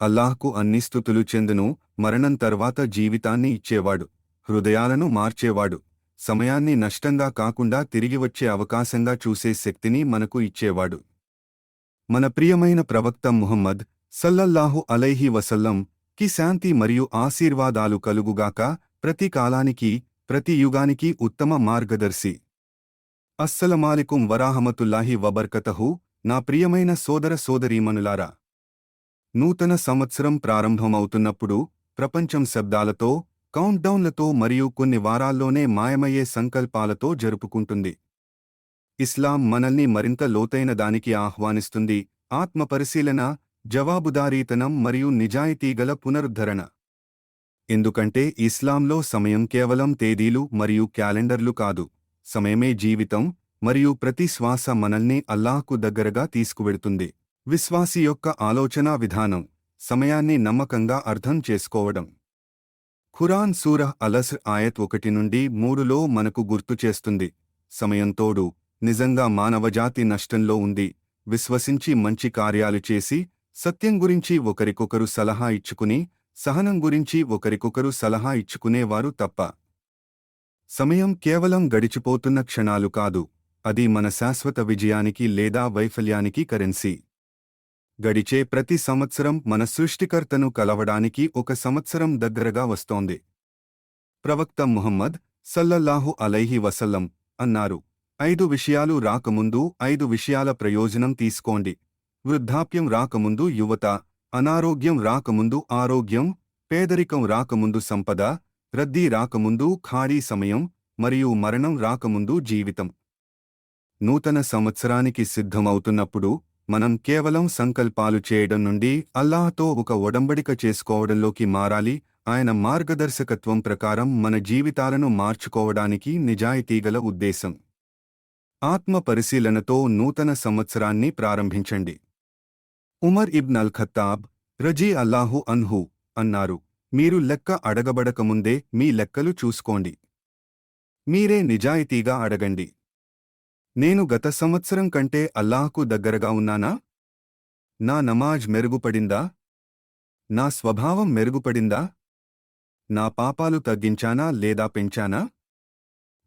అల్లాహ్కు అన్ని స్థుతులు చెందును మరణం తర్వాత జీవితాన్ని ఇచ్చేవాడు హృదయాలను మార్చేవాడు సమయాన్ని నష్టంగా కాకుండా తిరిగి వచ్చే అవకాశంగా చూసే శక్తిని మనకు ఇచ్చేవాడు. మన ప్రియమైన ప్రవక్త ముహమ్మద్ సల్లల్లాహు అలైహి వసల్లం కి శాంతి మరియు ఆశీర్వాదాలు కలుగుగాక ప్రతి కాలానికి ప్రతి యుగానికి ఉత్తమ మార్గదర్శి. అస్సలమాలికుం వరాహమతుల్లాహి వబర్కతహు నా ప్రియమైన సోదర సోదరీమనులారా నూతన సంవత్సరం ప్రారంభమవుతున్నప్పుడు ప్రపంచం శబ్దాలతో కౌంట్డౌన్లతో మరియు కొన్ని వారాల్లోనే మాయమయ్యే సంకల్పాలతో జరుపుకుంటుంది. ఇస్లాం మనల్ని మరింత లోతైన దానికి ఆహ్వానిస్తుంది. ఆత్మపరిశీలన జవాబుదారీతనం మరియు నిజాయితీగల పునరుద్ధరణ. ఎందుకంటే ఇస్లాంలో సమయం కేవలం తేదీలు మరియు క్యాలెండర్లు కాదు. సమయమే జీవితం మరియు ప్రతి శ్వాస మనల్ని అల్లాహ్కు దగ్గరగా తీసుకువెడుతుంది. విశ్వాసి యొక్క ఆలోచనా విధానం సమయాన్ని నమ్మకంగా అర్థం చేసుకోవడం. ఖురాన్ సూరహ్ అలస్ ఆయత్ ఒకటి నుండి మూడులో మనకు గుర్తు చేస్తుంది సమయంతోడు నిజంగా మానవజాతి నష్టంలో ఉంది విశ్వసించి మంచి కార్యాలు చేసి సత్యం గురించి ఒకరికొకరు సలహా ఇచ్చుకుని సహనం గురించి ఒకరికొకరు సలహా ఇచ్చుకునేవారు తప్ప. సమయం కేవలం గడిచిపోతున్న క్షణాలు కాదు అది మన శాశ్వత విజయానికి లేదా వైఫల్యానికి కరెన్సీ. గడిచే ప్రతి సంవత్సరం మన సృష్టికర్తను కలవడానికి ఒక సంవత్సరం దగ్గరగా వస్తోంది. ప్రవక్త ముహమ్మద్ సల్లల్లాహు అలైహి వసల్లం అన్నారు ఐదు విషయాలు రాకముందు ఐదు విషయాల ప్రయోజనం తీసుకోండి. వృద్ధాప్యం రాకముందు యువత అనారోగ్యం రాకముందు ఆరోగ్యం పేదరికం రాకముందు సంపద రద్దీ రాకముందు ఖాళీ సమయం మరియు మరణం రాకముందు జీవితం. నూతన సంవత్సరానికి సిద్ధమవుతున్నప్పుడు మనం కేవలం సంకల్పాలు చేయడం నుండి అల్లాహ్తో ఒక ఒడంబడిక చేసుకోవడంలోకి మారాలి. ఆయన మార్గదర్శకత్వం ప్రకారం మన జీవితాలను మార్చుకోవడానికి నిజాయితీగల ఉద్దేశం. ఆత్మ పరిశీలనతో నూతన సంవత్సరాన్ని ప్రారంభించండి. ఉమర్ ఇబ్న్ అల్ ఖత్తాబ్ రజీ అల్లాహు అన్హు అన్నారు మీరు లెక్క అడగబడకముందే మీ లెక్కలు చూసుకోండి. మీరే నిజాయితీగా అడగండి. నేను గత సంవత్సరం కంటే అల్లాహ్కు దగ్గరగా ఉన్నానా? నా నమాజ్ మెరుగుపడిందా? నా స్వభావం మెరుగుపడిందా? నా పాపాలు తగ్గించానా లేదా పెంచానా?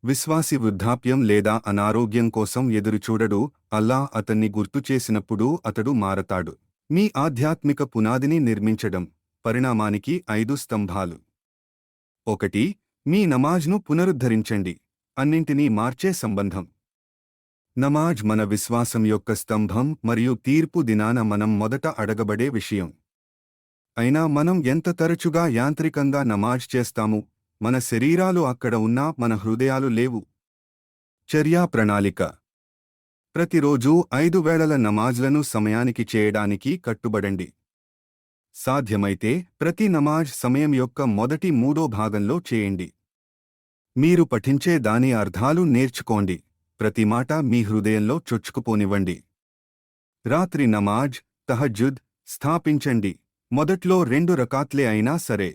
విశ్వాసి వృద్ధాప్యం లేదా అనారోగ్యం కోసం ఎదురుచూడడు అల్లా అతన్ని గుర్తు చేసినప్పుడు అతడు మారతాడు. మీ ఆధ్యాత్మిక పునాదిని నిర్మించడం పరిణామానికి ఐదు స్తంభాలు. ఒకటి మీ నమాజ్ను పునరుద్ధరించండి. అన్నింటినీ మార్చే సంబంధం. నమాజ్ మన విశ్వాసం యొక్క స్తంభం మరియు తీర్పు దినాన మనం మొదట అడగబడే విషయం. అయినా మనం ఎంత తరచుగా యాంత్రికంగా నమాజ్ చేస్తాము మన శరీరాలు అక్కడ ఉన్నా మన హృదయాలు లేవు. చర్యా ప్రణాళిక. ప్రతిరోజూ ఐదు వేళల నమాజ్లను సమయానికి చేయడానికి కట్టుబడండి. సాధ్యమైతే ప్రతి నమాజ్ సమయం యొక్క మొదటి మూడో భాగంలో చేయండి. మీరు పఠించే దాని అర్థాలు నేర్చుకోండి. ప్రతి మాట మీ హృదయంలో చొచ్చుకుపోనివ్వండి. రాత్రి నమాజ్ తహజుద్ స్థాపించండి. మొదట్లో రెండు రకాత్లే అయినా సరే.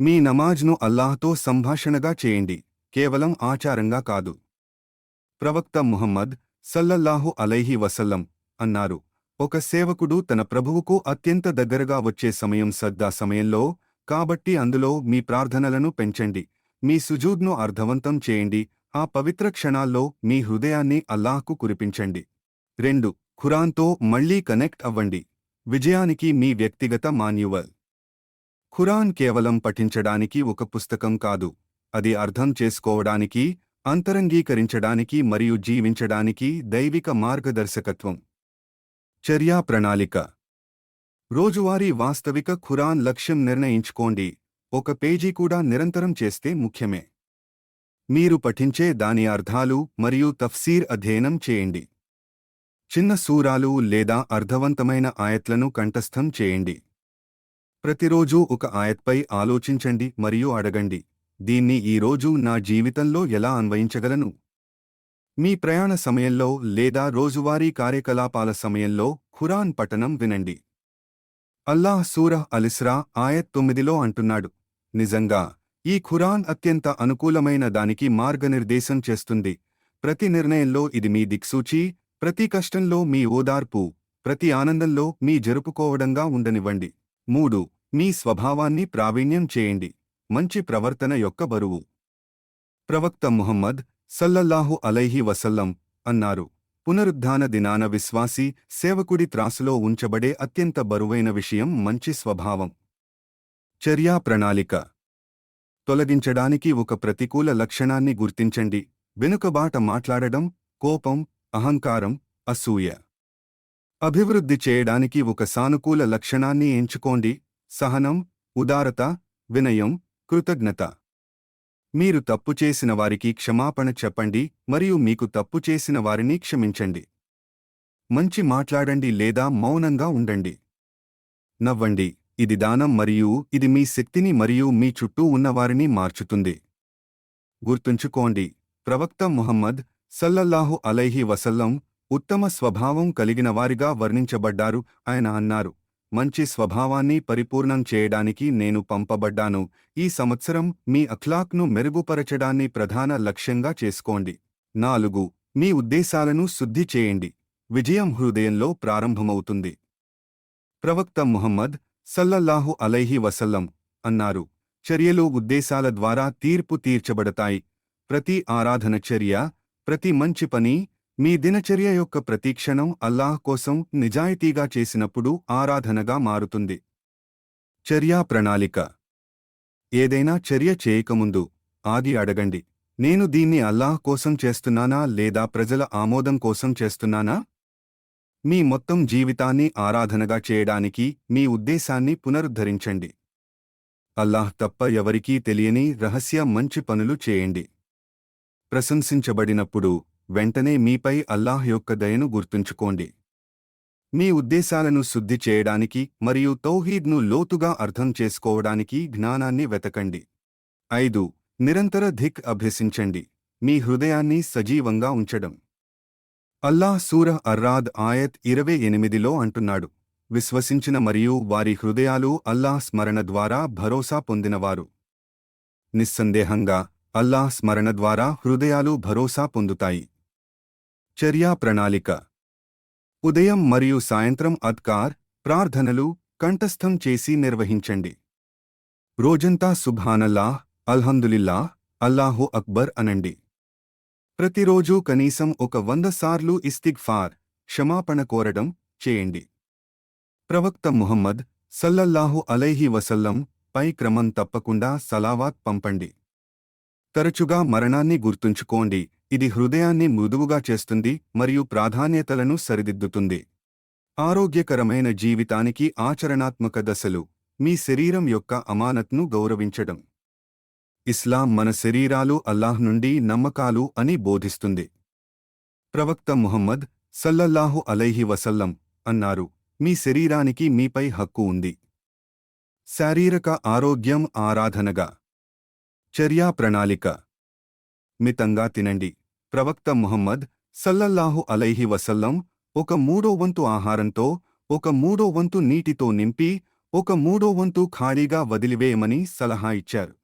మీ నమాజ్ను అల్లాహ్తో సంభాషణగా చేయండి. కేవలం ఆచారంగా కాదు. ప్రవక్త ముహమ్మద్ సల్లల్లాహు అలైహి వసల్లం అన్నారు ఒక సేవకుడు తన ప్రభువుకు అత్యంత దగ్గరగా వచ్చే సమయం సద్దా సమయంలో కాబట్టి అందులో మీ ప్రార్థనలను పెంచండి. మీ సుజూద్ను అర్థవంతం చేయండి. ఆ పవిత్ర క్షణాల్లో మీ హృదయాన్ని అల్లాహ్కు కురిపించండి. రెండు ఖురాన్తో మళ్ళీ కనెక్ట్ అవ్వండి. విజయానికి మీ వ్యక్తిగత మాన్యువల్. ఖురాన్ కేవలం పఠించడానికి ఒక పుస్తకం కాదు. అది అర్థం చేసుకోవడానికి అంతరంగీకరించడానికి మరియు జీవించడానికి దైవిక మార్గదర్శకత్వం. చర్యా ప్రణాళిక. రోజువారీ వాస్తవిక ఖురాన్ లక్ష్యం నిర్ణయించుకోండి. ఒక పేజీ కూడా నిరంతరం చేస్తే ముఖ్యమే. మీరు పఠించే దాని అర్థాలు మరియు తఫ్సీర్ అధ్యయనం చేయండి. చిన్న సూరాలు లేదా అర్థవంతమైన ఆయత్లను కంఠస్థం చేయండి. ప్రతిరోజూ ఒక ఆయత్పై ఆలోచించండి మరియు అడగండి దీన్ని ఈరోజు నా జీవితంలో ఎలా అన్వయించగలను? మీ ప్రయాణ సమయంలో లేదా రోజువారీ కార్యకలాపాల సమయంలో ఖురాన్ పఠనం వినండి. అల్లాహ్ సూరహ్ అలిస్రా ఆయత్ తొమ్మిదిలో అంటున్నాడు నిజంగా ఈ ఖురాన్ అత్యంత అనుకూలమైన దానికి మార్గనిర్దేశం చేస్తుంది. ప్రతి నిర్ణయంలో ఇది మీ దిక్సూచి ప్రతి కష్టంలో మీ ఓదార్పు ప్రతి ఆనందంలో మీ జరుపుకోవడంగా ఉండనివ్వండి. మూడు మీ స్వభావాన్ని ప్రావీణ్యం చేయండి. మంచి ప్రవర్తన యొక్క బరువు. ప్రవక్త ముహమ్మద్ సల్లల్లాహు అలైహి వసల్లం అన్నారు పునరుద్ధాన దినాన విశ్వాసి సేవకుడి త్రాసులో ఉంచబడే అత్యంత బరువైన విషయం మంచి స్వభావం. చర్యా ప్రణాళిక. తొలగించడానికి ఒక ప్రతికూల లక్షణాన్ని గుర్తించండి. వెనుకబాట మాట్లాడడం కోపం అహంకారం అసూయ. అభివృద్ధి చేయడానికి ఒక సానుకూల లక్షణాన్ని ఎంచుకోండి. సహనం ఉదారత వినయం కృతజ్ఞత. మీరు తప్పు చేసిన వారికి క్షమాపణ చెప్పండి మరియు మీకు తప్పు చేసిన వారిని క్షమించండి. మంచి మాట్లాడండి లేదా మౌనంగా ఉండండి. నవ్వండి. ఇది దానం మరియు ఇది మీ శక్తిని మరియు మీ చుట్టూ ఉన్నవారిని మార్చుతుంది. గుర్తుంచుకోండి ప్రవక్త ముహమ్మద్ సల్లల్లాహు అలైహి వసల్లం ఉత్తమ స్వభావం కలిగిన వారిగా వర్ణించబడ్డారు ఆయన అన్నారు మంచి స్వభావాన్ని పరిపూర్ణం చేయడానికి నేను పంపబడ్డాను. ఈ సంవత్సరం మీ అఖ్లాక్ను మెరుగుపరచడాన్ని ప్రధాన లక్ష్యంగా చేసుకోండి. నాలుగు మీ ఉద్దేశాలను శుద్ధి చేయండి. విజయం హృదయంలో ప్రారంభమవుతుంది. ప్రవక్త ముహమ్మద్ సల్లల్లాహు అలైహి వసల్లం అన్నారు. చర్యలు ఉద్దేశాల ద్వారా తీర్పు తీర్చబడతాయి. ప్రతి ఆరాధన చర్య ప్రతి మంచి పని మీ దినచర్య యొక్క ప్రతీక్షణం అల్లాహ్ కోసం నిజాయితీగా చేసినప్పుడు ఆరాధనగా మారుతుంది. చర్యా ప్రణాళిక. ఏదైనా చర్య చేయకముందు ఆగి అడగండి. నేను దీన్ని అల్లాహ్ కోసం చేస్తున్నానా లేదా ప్రజల ఆమోదం కోసం చేస్తున్నానా? మీ మొత్తం జీవితాన్ని ఆరాధనగా చేయడానికి మీ ఉద్దేశాన్ని పునరుద్ధరించండి. అల్లాహ్ తప్ప ఎవరికీ తెలియని రహస్య మంచి పనులు చేయండి. ప్రశంసించబడినప్పుడు వెంటనే మీపై అల్లాహ్ యొక్క దయను గుర్తుంచుకోండి. మీ ఉద్దేశాలను శుద్ధి చేయడానికి మరియు తౌహీద్ను లోతుగా అర్థం చేసుకోవడానికి జ్ఞానాన్ని వెతకండి. ఐదు నిరంతర ధిక్ అభ్యసించండి. మీ హృదయాన్ని సజీవంగా ఉంచడం. అల్లాహ్ సూరహ్ అర్రాద్ ఆయత్ ఇరవై ఎనిమిదిలో అంటున్నాడు. విశ్వసించిన మరియు వారి హృదయాలు అల్లాహ్ స్మరణ ద్వారా భరోసా పొందినవారు. నిస్సందేహంగా అల్లాహ్ స్మరణ ద్వారా హృదయాలు భరోసా పొందుతాయి. చర్యా ప్రణాళిక. ఉదయం మరియు సాయంత్రం అద్కార్ ప్రార్థనలు కంఠస్థం చేసి నిర్వహించండి. రోజంతా సుభానల్లాహ్ అల్హందులిల్లాహ్ అల్లాహు అక్బర్ అనండి. ప్రతిరోజూ కనీసం ఒక వంద సార్లు ఇస్తిగ్ఫార్ క్షమాపణ కోరడం చేయండి. ప్రవక్త ముహమ్మద్ సల్లల్లాహు అలైహి వసల్లం పై క్రమం తప్పకుండా సలావాత్ పంపండి. తరచుగా మరణాన్ని గుర్తుంచుకోండి ఇది హృదయాన్ని మృదువుగా చేస్తుంది మరియు ప్రాధాన్యతలను సరిదిద్దుతుంది. ఆరోగ్యకరమైన జీవితానికి ఆచరణాత్మక దశలు మీ శరీరం యొక్క అమానత్ను గౌరవించడం. ఇస్లాం మన శరీరాలు అల్లాహ్ నుండి నమ్మకాలు అని బోధిస్తుంది. ప్రవక్త ముహమ్మద్ సల్లల్లాహు అలైహి వసల్లం అన్నారు మీ శరీరానికి మీపై హక్కు ఉంది. శారీరక ఆరోగ్యం ఆరాధనగా. చర్యా ప్రణాళిక. మితంగా తినండి. ప్రవక్త ముహమ్మద్ సల్లల్లాహు అలైహి వసల్లం ఒక మూడో వంతు ఆహారంతో ఒక మూడో వంతు నీటితో నింపి ఒక మూడో వంతు ఖాళీగా వదిలివేయమని సలహా ఇచ్చారు.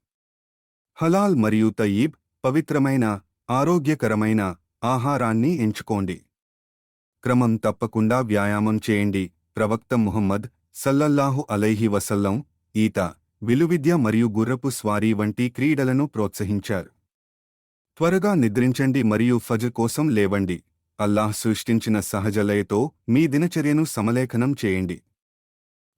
హలాల్ మరియు తయీబ్ పవిత్రమైన ఆరోగ్యకరమైన ఆహారాన్ని ఎంచుకోండి. క్రమం తప్పకుండా వ్యాయామం చేయండి. ప్రవక్త ముహమ్మద్ సల్లల్లాహు అలైహి వసల్లం ఈత విలువిద్య మరియు గుర్రపు స్వారీ వంటి క్రీడలను ప్రోత్సహించారు. త్వరగా నిద్రించండి మరియు ఫజ్ కోసం లేవండి. అల్లాహ్ సృష్టించిన సహజలయతో మీ దినచర్యను సమలేఖనం చేయండి.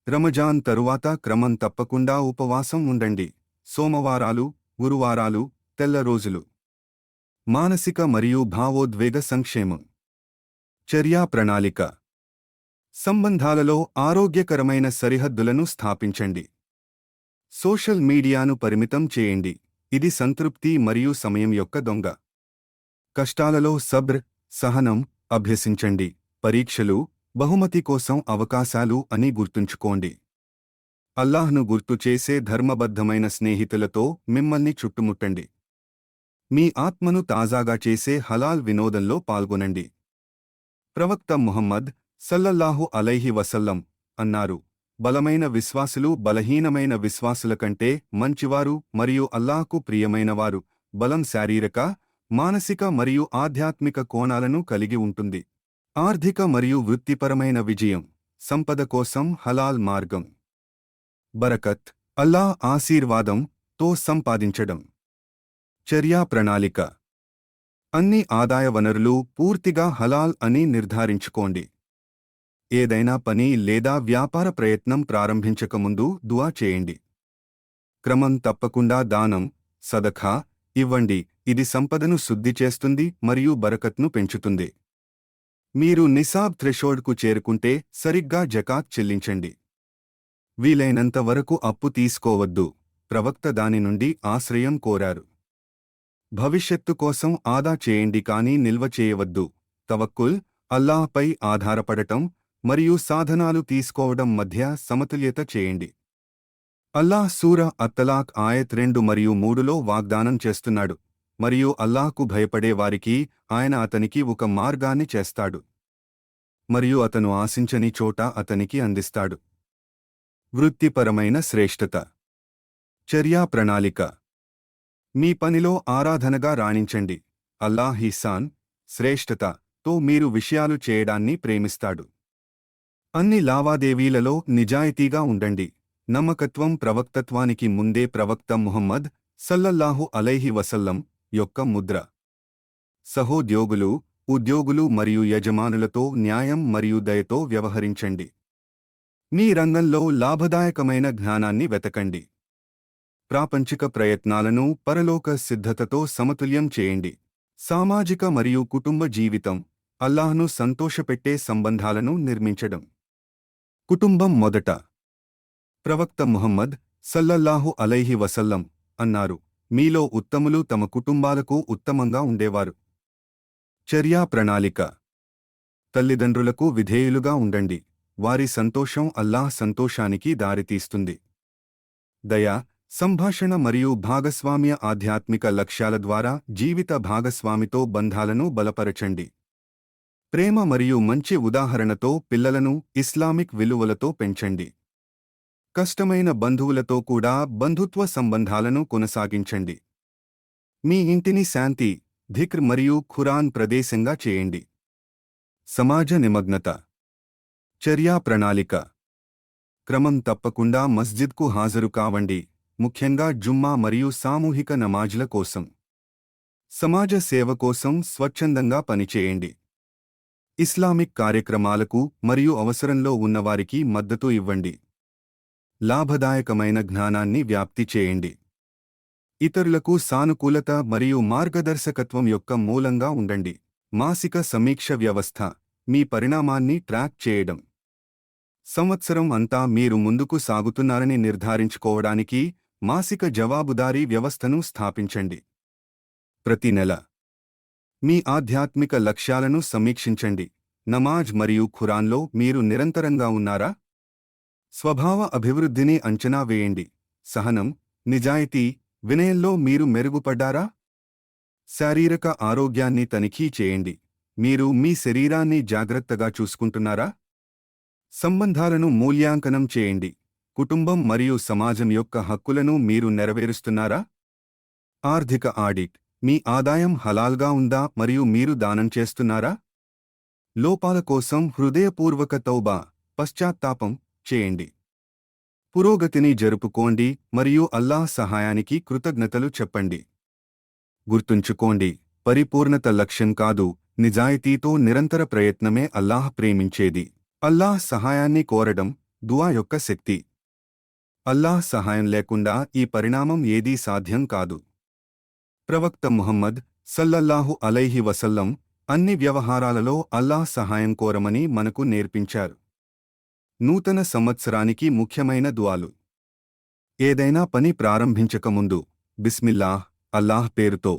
రమజాన్ తరువాత క్రమం తప్పకుండా ఉపవాసం ఉండండి. సోమవారాలు గురువారాలు తెల్ల రోజులు. మానసిక మరియు భావోద్వేగ సంక్షేమం. చర్యా ప్రణాళిక. సంబంధాలలో ఆరోగ్యకరమైన సరిహద్దులను స్థాపించండి. సోషల్ మీడియాను పరిమితం చేయండి. ఇది సంతృప్తి మరియు సమయం యొక్క దొంగ. కష్టాలలో సబ్ర్ సహనం అభ్యసించండి. పరీక్షలు బహుమతి కోసం అవకాశాలు అని గుర్తుంచుకోండి. అల్లాహ్ను గుర్తు చేసే ధర్మబద్ధమైన స్నేహితులతో మిమ్మల్ని చుట్టుముట్టండి. మీ ఆత్మను తాజాగా చేసే హలాల్ వినోదంలో పాల్గొనండి. ప్రవక్త ముహమ్మద్ సల్లల్లాహు అలైహి వసల్లం అన్నారు బలమైన విశ్వాసులు బలహీనమైన విశ్వాసుల కంటే మంచివారు మరియు అల్లాహకు ప్రియమైనవారు బలం శారీరక మానసిక మరియు ఆధ్యాత్మిక కోణాలను కలిగి ఉంటుంది. ఆర్థిక మరియు వృత్తిపరమైన విజయం సంపద కోసం హలాల్ మార్గం. బరకత్ అల్లా ఆశీర్వాదం తో సంపాదించడం. చర్యా ప్రణాళిక. అన్ని ఆదాయ వనరులు పూర్తిగా హలాల్ అని నిర్ధారించుకోండి. ఏదైనా పని లేదా వ్యాపార ప్రయత్నం ప్రారంభించకముందు దువా చేయండి. క్రమం తప్పకుండా దానం సదఖా ఇవ్వండి. ఇది సంపదను శుద్ధి చేస్తుంది మరియు బరకత్ను పెంచుతుంది. మీరు నిసాబ్ థ్రెషోల్డ్కు చేరుకుంటే సరిగ్గా జకాత్ చెల్లించండి. వీలైనంత వరకు అప్పు తీసుకోవద్దు. ప్రవక్త దాని నుండి ఆశ్రయం కోరారు. భవిష్యత్తు కోసం ఆదా చేయండి కానీ నిల్వ చేయవద్దు. తవక్కుల్ అల్లాహ్పై ఆధారపడటం మరియు సాధనాలు తీసుకోవడం మధ్య సమతుల్యత చేయండి. అల్లాహ్ సూర అత్తలాక్ ఆయత్ రెండు మరియు మూడులో వాగ్దానం చేస్తున్నాడు. మరియు అల్లాహ్కు భయపడే వారికి ఆయన అతనికి ఒక మార్గాన్ని చేస్తాడు. మరియు అతను ఆశించని చోట అతనికి అందిస్తాడు. వృత్తిపరమైన శ్రేష్ఠత చర్యా ప్రణాళిక. మీ పనిలో ఆరాధనగా రాణించండి. అల్లాహ్ హిసాన్ శ్రేష్ఠత తో మీరు విషయాలు చేయడాన్ని ప్రేమిస్తాడు. అన్ని లావాదేవీలలో నిజాయితీగా ఉండండి. నమ్మకత్వం ప్రవక్తత్వానికి ముందే ప్రవక్త ముహమ్మద్ సల్లల్లాహు అలైహి వసల్లం యొక్క ముద్ర. సహోద్యోగులు ఉద్యోగులు మరియు యజమానులతో న్యాయం మరియు దయతో వ్యవహరించండి. మీ రంగంలో లాభదాయకమైన జ్ఞానాన్ని వెతకండి. ప్రాపంచిక ప్రయత్నాలను పరలోక సిద్ధతతో సమతుల్యం చేయండి. సామాజిక మరియు కుటుంబ జీవితం అల్లాహ్ను సంతోషపెట్టే సంబంధాలను నిర్మించడం. కుటుంబం మొదట. ప్రవక్త ముహమ్మద్ సల్లల్లాహు అలైహి వసల్లం అన్నారు మీలో ఉత్తములు తమ కుటుంబాలకు ఉత్తమంగా ఉండేవారు. చర్యా ప్రణాళిక. తల్లిదండ్రులకు విధేయులుగా ఉండండి. వారి సంతోషం అల్లాహ్ సంతోషానికి దారితీస్తుంది. దయ సంభాషణ మరియు భాగస్వామ్య ఆధ్యాత్మిక లక్ష్యాల ద్వారా జీవిత భాగస్వామితో బంధాలను బలపరచండి. ప్రేమ మరియు మంచి ఉదాహరణతో పిల్లలను ఇస్లామిక్ విలువలతో పెంచండి. కష్టమైన బంధువులతో కూడా బంధుత్వ సంబంధాలను కొనసాగించండి. మీ ఇంటిని శాంతి ధిక్ర్ మరియు ఖురాన్ ప్రదేశంగా చేయండి. సమాజ నిమగ్నత చర్యా ప్రణాళిక. క్రమం తప్పకుండా మస్జిద్కు హాజరు కావండి ముఖ్యంగా జుమ్మా మరియు సామూహిక నమాజ్ల కోసం. సమాజ సేవ కోసం స్వచ్ఛందంగా పనిచేయండి. ఇస్లామిక్ కార్యక్రమాలకు మరియు అవసరంలో ఉన్నవారికి మద్దతు ఇవ్వండి. లాభదాయకమైన జ్ఞానాన్ని వ్యాప్తి చేయండి. ఇతరులకు సానుకూలత మరియు మార్గదర్శకత్వం యొక్క మూలంగా ఉండండి. మాసిక సమీక్ష వ్యవస్థ మీ పరిణామాన్ని ట్రాక్ చేయడం. సంవత్సరం అంతా మీరు ముందుకు సాగుతున్నారని నిర్ధారించుకోవడానికి మాసిక జవాబుదారీ వ్యవస్థను స్థాపించండి. ప్రతి నెల మీ ఆధ్యాత్మిక లక్ష్యాలను సమీక్షించండి. నమాజ్ మరియు ఖురాన్లో మీరు నిరంతరంగా ఉన్నారా? స్వభావ అభివృద్ధిని అంచనా వేయండి. సహనం నిజాయితీ వినయంలో మీరు మెరుగుపడ్డారా? శారీరక ఆరోగ్యాన్ని తనిఖీ చేయండి. మీరు మీ శరీరాన్ని జాగ్రత్తగా చూసుకుంటున్నారా? సంబంధాలను మూల్యాంకనం చేయండి. కుటుంబం మరియు సమాజం యొక్క హక్కులను మీరు నెరవేరుస్తున్నారా? ఆర్థిక ఆడిట్. మీ ఆదాయం హలాల్గా ఉందా మరియు మీరు దానం చేస్తున్నారా? లోపాల కోసం హృదయపూర్వక తౌబా పశ్చాత్తాపం చేయండి. పురోగతిని జరుపుకోండి మరియు అల్లాహ్ సహాయానికి కృతజ్ఞతలు చెప్పండి. గుర్తుంచుకోండి పరిపూర్ణత లక్ష్యం కాదు నిజాయితీతో నిరంతర ప్రయత్నమే అల్లాహ్ ప్రేమించేది. అల్లాహ్ సహాయాన్ని కోరడం దువా యొక్క శక్తి. అల్లాహ్ సహాయం లేకుండా ఈ పరిణామం ఏదీ సాధ్యం కాదు. ప్రవక్త ముహమ్మద్ సల్లల్లాహు అలైహి వసల్లం అన్ని వ్యవహారాలలో అల్లాహ్ సహాయం కోరమని మనకు నేర్పించారు. నూతన సంవత్సరానికి ముఖ్యమైన దువాలు. ఏదైనా పని ప్రారంభించకముందు బిస్మిల్లాహ్ అల్లాహ్ పేరుతో.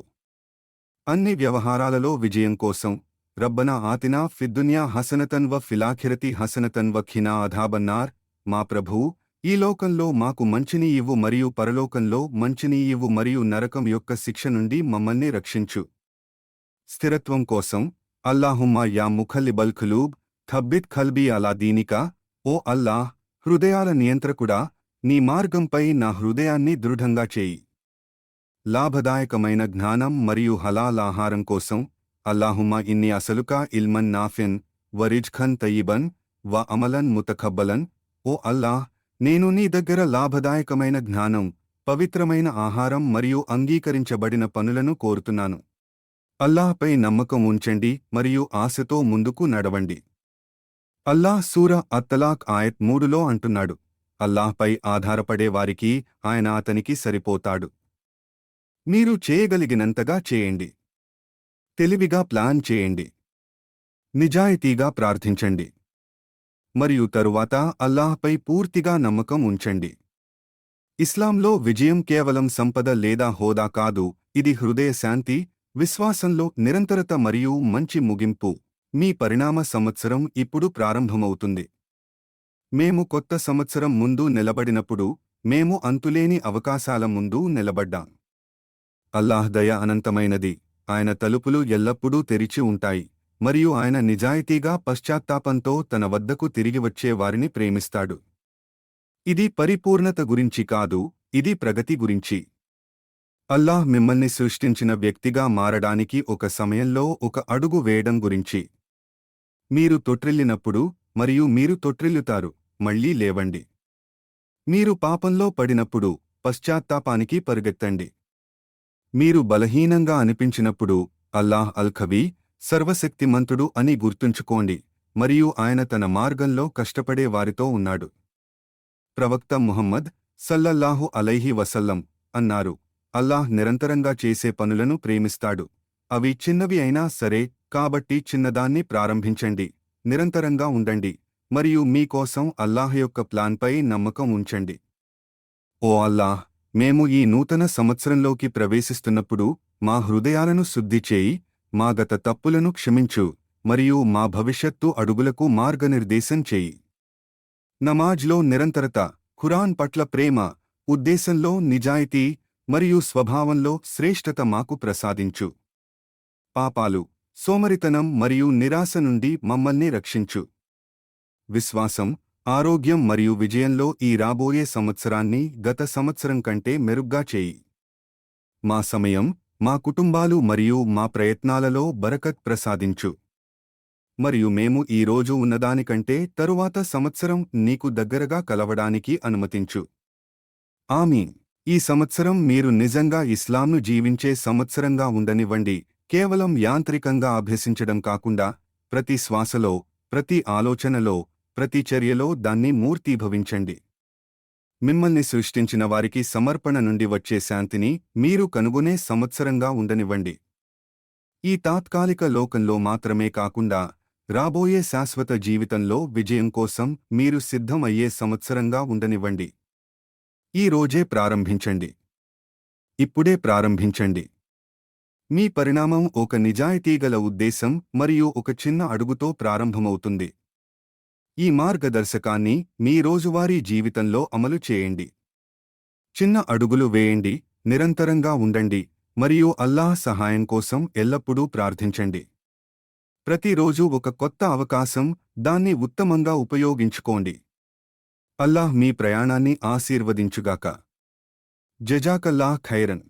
అన్ని వ్యవహారాలలో విజయం కోసం రబ్బనా ఆతినా ఫిద్దున్యా హసనతన్ వ ఫిలాఖిరతి హసనతన్ వ ఖినా అధాబన్నార్. మా ప్రభూ ఈ లోకంలో మాకు మంచిని ఇవ్వు మరియు పరలోకంలో మంచిని ఇవ్వు మరియు నరకం యొక్క శిక్ష నుండి మమ్మల్ని రక్షించు. స్థిరత్వం కోసం అల్లాహుమ్మా యా ముఖల్లిబల్ ఖులూబ్ థబ్బిత్ ఖల్బీ అలా దీనికా? ఓ అల్లాహ్ హృదయాల నియంత్రకుడా నీ మార్గంపై నా హృదయాన్ని దృఢంగా చేయి. లాభదాయకమైన జ్ఞానం మరియు హలాల్ ఆహారం కోసం అల్లాహుమ్మా ఇన్ని అసలుకా ఇల్మన్ నాఫిన్ వరిజ్ఖన్ తయ్యిబన్ వ అమలన్ ముతఖబ్బలన్. ఓ అల్లాహ్ నేను నీ దగ్గర లాభదాయకమైన జ్ఞానం పవిత్రమైన ఆహారం మరియు అంగీకరించబడిన పనులను కోరుతున్నాను. అల్లాహ్పై నమ్మకం ఉంచండి మరియు ఆశతో ముందుకు నడవండి. అల్లాహ్ సూర అత్తలాక్ ఆయత్ మూడులో అంటున్నాడు. అల్లాహ్పై ఆధారపడే వారికి ఆయన అతనికి సరిపోతాడు. మీరు చేయగలిగినంతగా చేయండి. తెలివిగా ప్లాన్ చేయండి. నిజాయితీగా ప్రార్థించండి. మరియు తరువాత అల్లాహ్పై పూర్తిగా నమ్మకం ఉంచండి. ఇస్లాంలో విజయం కేవలం సంపద లేదా హోదా కాదు ఇది హృదయ శాంతి విశ్వాసంలో నిరంతరత మరియు మంచి ముగింపు. మీ పరిణామ సంవత్సరం ఇప్పుడు ప్రారంభమవుతుంది. మేము కొత్త సంవత్సరం ముందు నిలబడినప్పుడు మేము అంతులేని అవకాశాల ముందు నిలబడ్డాం. అల్లాహ్ దయ అనంతమైనది. ఆయన తలుపులు ఎల్లప్పుడూ తెరిచి ఉంటాయి మరియు ఆయన నిజాయితీగా పశ్చాత్తాపంతో తన వద్దకు తిరిగి వచ్చే వారిని ప్రేమిస్తాడు. ఇది పరిపూర్ణత గురించి కాదు ఇది ప్రగతి గురించి. అల్లాహ్ మిమ్మల్ని సృష్టించిన వ్యక్తిగా మారడానికి ఒక సమయంలో ఒక అడుగు వేయడం గురించి. మీరు తొట్రిల్లినప్పుడు మరియు మీరు తొట్రిల్లుతారు మళ్ళీ లేవండి. మీరు పాపంలో పడినప్పుడు పశ్చాత్తాపానికి పరుగెత్తండి. మీరు బలహీనంగా అనిపించినప్పుడు అల్లాహ్ అల్ఖబీ సర్వశక్తిమంతుడు అని గుర్తుంచుకోండి మరియు ఆయన తన మార్గంలో కష్టపడే వారితో ఉన్నాడు. ప్రవక్త ముహమ్మద్ సల్లల్లాహు అలైహి వసల్లం అన్నారు అల్లాహ్ నిరంతరంగా చేసే పనులను ప్రేమిస్తాడు. అవి చిన్నవి అయినా సరే కాబట్టి చిన్నదాన్ని ప్రారంభించండి నిరంతరంగా ఉండండి మరియు మీకోసం అల్లాహ్ యొక్క ప్లాన్పై నమ్మకం ఉంచండి. ఓ అల్లాహ్ మేము ఈ నూతన సంవత్సరంలోకి ప్రవేశిస్తున్నప్పుడు మా హృదయాలను శుద్ధి చేయి మా గత తప్పులను క్షమించు మరియు మా భవిష్యత్తు అడుగులకు మార్గనిర్దేశం చేయి. నమాజ్లో నిరంతరత ఖురాన్ పట్ల ప్రేమ ఉద్దేశంలో నిజాయితీ మరియు స్వభావంలో శ్రేష్ఠత మాకు ప్రసాదించు. పాపాలు సోమరితనం మరియు నిరాశ నుండి మమ్మల్ని రక్షించు. విశ్వాసం ఆరోగ్యం మరియు విజయంలో ఈ రాబోయే సంవత్సరాన్ని గత సంవత్సరం కంటే మెరుగ్గా చేయి. మా సమయం మా కుటుంబాలు మరియు మా ప్రయత్నాలలో బరకత్ ప్రసాదించు. మరియు మేము ఈ రోజు ఉన్నదానికంటే తరువాత సంవత్సరం నీకు దగ్గరగా కలవడానికి అనుమతించు. ఆమీన్. ఈ సంవత్సరం మీరు నిజంగా ఇస్లాంను జీవించే సంవత్సరంగా ఉండనివ్వండి కేవలం యాంత్రికంగా అభ్యసించడం కాకుండా ప్రతి శ్వాసలో ప్రతి ఆలోచనలో ప్రతి చర్యలో దాన్ని మూర్తీభవించండి. మిమ్మల్ని సృష్టించిన వారికి సమర్పణ నుండి వచ్చే శాంతిని మీరు కనుగొనే సంవత్సరంగా ఉండనివ్వండి. ఈ తాత్కాలిక లోకంలో మాత్రమే కాకుండా రాబోయే శాశ్వత జీవితంలో విజయం కోసం మీరు సిద్ధం అయ్యే సంవత్సరంగా ఉండనివ్వండి. ఈ రోజే ప్రారంభించండి. ఇప్పుడే ప్రారంభించండి. మీ పరిణామం ఒక నిజాయితీగల ఉద్దేశం మరియు ఒక చిన్న అడుగుతో ప్రారంభమవుతుంది. ఈ మార్గదర్శకాన్ని మీ రోజువారీ జీవితంలో అమలు చేయండి. చిన్న అడుగులు వేయండి నిరంతరంగా ఉండండి మరియు అల్లాహ్ సహాయం కోసం ఎల్లప్పుడూ ప్రార్థించండి. ప్రతిరోజు ఒక కొత్త అవకాశం దాన్ని ఉత్తమంగా ఉపయోగించుకోండి. అల్లాహ్ మీ ప్రయాణాన్ని ఆశీర్వదించుగాక. జజాకల్లాహ్ ఖైరన్.